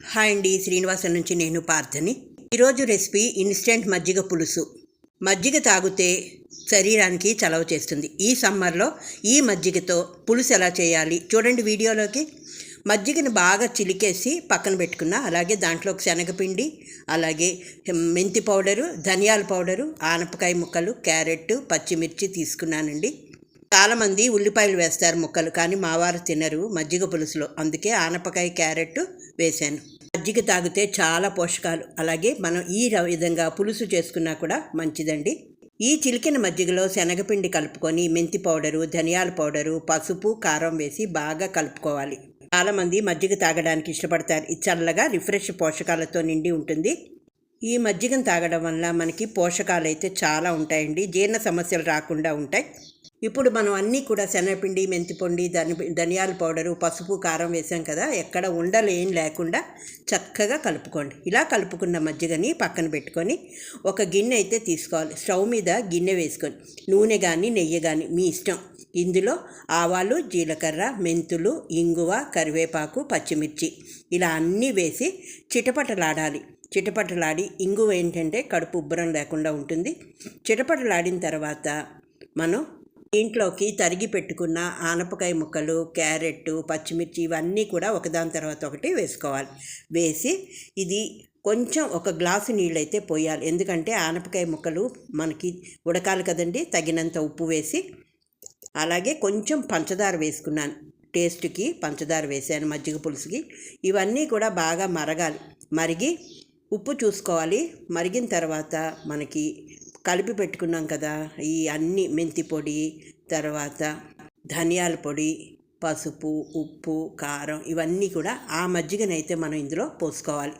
Hi అండి శ్రీనివాసన్ నుంచి నేను పార్థని. ఈరోజు రెసిపీ ఇన్స్టెంట్ మజ్జిగ పులుసు. మజ్జిగ తాగితే శరీరానికి చలవ చేస్తుంది. ఈ సమ్మర్లో ఈ మజ్జిగతో పులుసు ఎలా చేయాలి చూడండి వీడియోలోకి. మజ్జిగను బాగా చిలికేసి పక్కన పెట్టుకున్న అలాగే దాంట్లో శనగపిండి అలాగే మెంతి పౌడరు ధనియాల పౌడరు ఆనపకాయ ముక్కలు క్యారెట్ పచ్చిమిర్చి తీసుకున్నానండి. చాలామంది ఉల్లిపాయలు వేస్తారు ముక్కలు కానీ మావారు తినరు మజ్జిగ పులుసులో. అందుకే ఆనపకాయ క్యారెట్ వేశాను. మజ్జిగ తాగితే చాలా పోషకాలు. అలాగే మనం ఈ విధంగా పులుసు చేసుకున్నా కూడా మంచిదండి. ఈ చిలికిన మజ్జిగలో శనగపిండి కలుపుకొని మెంతి పౌడరు ధనియాల పౌడరు పసుపు కారం వేసి బాగా కలుపుకోవాలి. చాలామంది మజ్జిగ తాగడానికి ఇష్టపడతారు. ఇది చల్లగా రిఫ్రెష్ పోషకాలతో నిండి ఉంటుంది. ఈ మజ్జిగను తాగడం వల్ల మనకి పోషకాలు అయితే చాలా ఉంటాయండి. జీర్ణ సమస్యలు రాకుండా ఉంటాయి. ఇప్పుడు మనం అన్నీ కూడా శనగపిండి మెంతిపొండి ధని ధనియాల పౌడరు పసుపు కారం వేసాం కదా ఎక్కడ ఉండలు ఏం లేకుండా చక్కగా కలుపుకోండి. ఇలా కలుపుకున్న మజ్జిగని పక్కన పెట్టుకొని ఒక గిన్నె అయితే తీసుకోవాలి. స్టవ్ మీద గిన్నె వేసుకొని నూనె కానీ నెయ్యి కానీ మీ ఇష్టం. ఇందులో ఆవాలు జీలకర్ర మెంతులు ఇంగువ కరివేపాకు పచ్చిమిర్చి ఇలా అన్నీ వేసి చిటపటలాడాలి. చిటపటలాడి ఇంగువ ఏంటంటే కడుపు ఉబ్బరం లేకుండా ఉంటుంది. చిటపటలాడిన తర్వాత మనం దీంట్లోకి తరిగి పెట్టుకున్న ఆనపకాయ ముక్కలు క్యారెట్ పచ్చిమిర్చి ఇవన్నీ కూడా ఒకదాని తర్వాత ఒకటి వేసుకోవాలి. వేసి ఇది కొంచెం ఒక గ్లాసు నీళ్ళైతే పోయాలి. ఎందుకంటే ఆనపకాయ ముక్కలు మనకి ఉడకాలి కదండి. తగినంత ఉప్పు వేసి అలాగే కొంచెం పంచదార వేసుకున్నాను. టేస్ట్కి పంచదార వేసాను మజ్జిగ పులుసుకి. ఇవన్నీ కూడా బాగా మరగాలి. మరిగి ఉప్పు చూసుకోవాలి. మరిగిన తర్వాత మనకి కలిపి పెట్టుకున్నాం కదా. ఈ అన్ని మెంతి పొడి తర్వాత ధనియాల పొడి పసుపు ఉప్పు కారం ఇవన్నీ కూడా ఆ మజ్జిగనైతే మనం ఇందులో పోసుకోవాలి.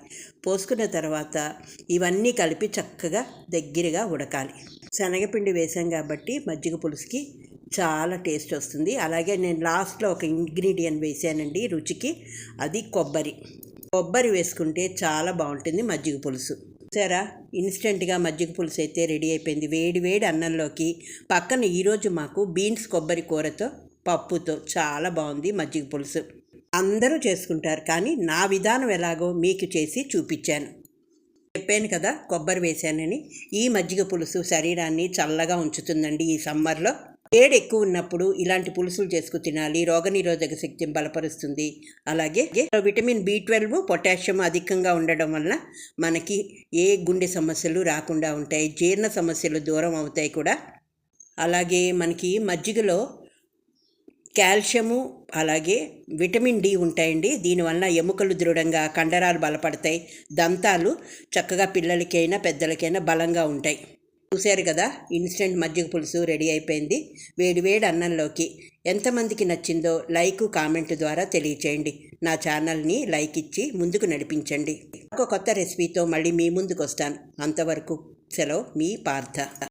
పోసుకున్న తర్వాత ఇవన్నీ కలిపి చక్కగా దగ్గరగా ఉడకాలి. శనగపిండి వేసాం కాబట్టి మజ్జిగ పులుసుకి చాలా టేస్ట్ వస్తుంది. అలాగే నేను లాస్ట్లో ఒక ఇంగ్రీడియంట్ వేసానండి రుచికి అది కొబ్బరి. కొబ్బరి వేసుకుంటే చాలా బాగుంటుంది మజ్జిగ పులుసు. చూసారా? ఇన్స్టెంట్గా మజ్జిగ పులుసు అయితే రెడీ అయిపోయింది. వేడి వేడి అన్నంలోకి పక్కన ఈరోజు మాకు బీన్స్ కొబ్బరి కూరతో పప్పుతో చాలా బాగుంది మజ్జిగ పులుసు. అందరూ చేసుకుంటారు కానీ నా విధానం ఎలాగో మీకు చేసి చూపించాను. చెప్పాను కదా కొబ్బరి వేశానని. ఈ మజ్జిగ పులుసు శరీరాన్ని చల్లగా ఉంచుతుందండి ఈ సమ్మర్లో. వేడి ఎక్కువ ఉన్నప్పుడు ఇలాంటి పులుసులు చేసుకు తినాలి. రోగనిరోధక శక్తిని బలపరుస్తుంది. అలాగే విటమిన్ బి ట్వెల్వ్ పొటాషియం అధికంగా ఉండడం వలన మనకి ఏ గుండె సమస్యలు రాకుండా ఉంటాయి. జీర్ణ సమస్యలు దూరం అవుతాయి కూడా. అలాగే మనకి మజ్జిగలో కాల్షియము అలాగే విటమిన్ డి ఉంటాయండి. దీనివల్ల ఎముకలు దృఢంగా కండరాలు బలపడతాయి. దంతాలు చక్కగా పిల్లలకైనా పెద్దలకైనా బలంగా ఉంటాయి. చూశారు కదా? ఇన్స్టెంట్ మజ్జిగ పులుసు రెడీ అయిపోయింది. వేడి వేడి అన్నంలోకి ఎంతమందికి నచ్చిందో లైక్ కామెంట్ ద్వారా తెలియచేయండి. నా ఛానల్ని లైక్ ఇచ్చి ముందుకు నడిపించండి. ఒక కొత్త రెసిపీతో మళ్ళీ మీ ముందుకు వస్తాను అంతవరకు సెలవు మీ పార్థ.